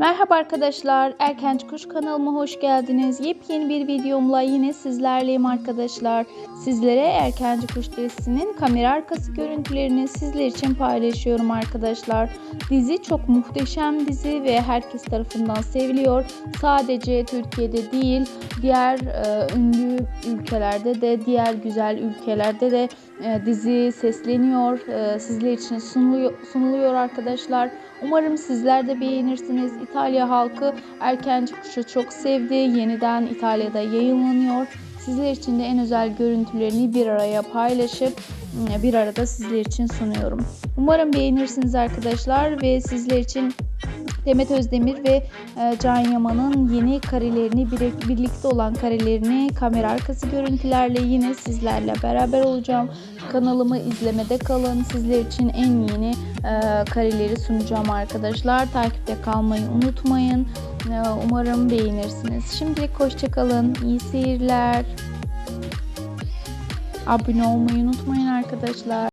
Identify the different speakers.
Speaker 1: Merhaba arkadaşlar, Erkenci Kuş kanalıma hoş geldiniz. Yepyeni bir videomla yine sizlerleyim arkadaşlar. Sizlere Erkenci Kuş dizisinin kamera arkası görüntülerini sizler için paylaşıyorum arkadaşlar. Dizi çok muhteşem dizi ve herkes tarafından seviliyor. Sadece Türkiye'de değil, diğer e, ünlü ülkelerde de, diğer güzel ülkelerde de e, dizi sesleniyor. E, sizler için sunuluyor, sunuluyor arkadaşlar. Umarım sizler de beğenirsiniz. İtalya halkı Erkenci Kuş'u çok sevdi. Yeniden İtalya'da yayınlanıyor. Sizler için de en özel görüntülerini bir araya paylaşıp bir arada sizler için sunuyorum. Umarım beğenirsiniz arkadaşlar ve sizler için Demet Özdemir ve e, Can Yaman'ın yeni karelerini bir- birlikte olan karelerini kamera arkası görüntülerle yine sizlerle beraber olacağım. Kanalımı izlemede kalın. Sizler için en yeni e, kareleri sunacağım arkadaşlar. Takipte kalmayı unutmayın. E, umarım beğenirsiniz. Şimdilik hoşçakalın. İyi seyirler. Abone olmayı unutmayın arkadaşlar.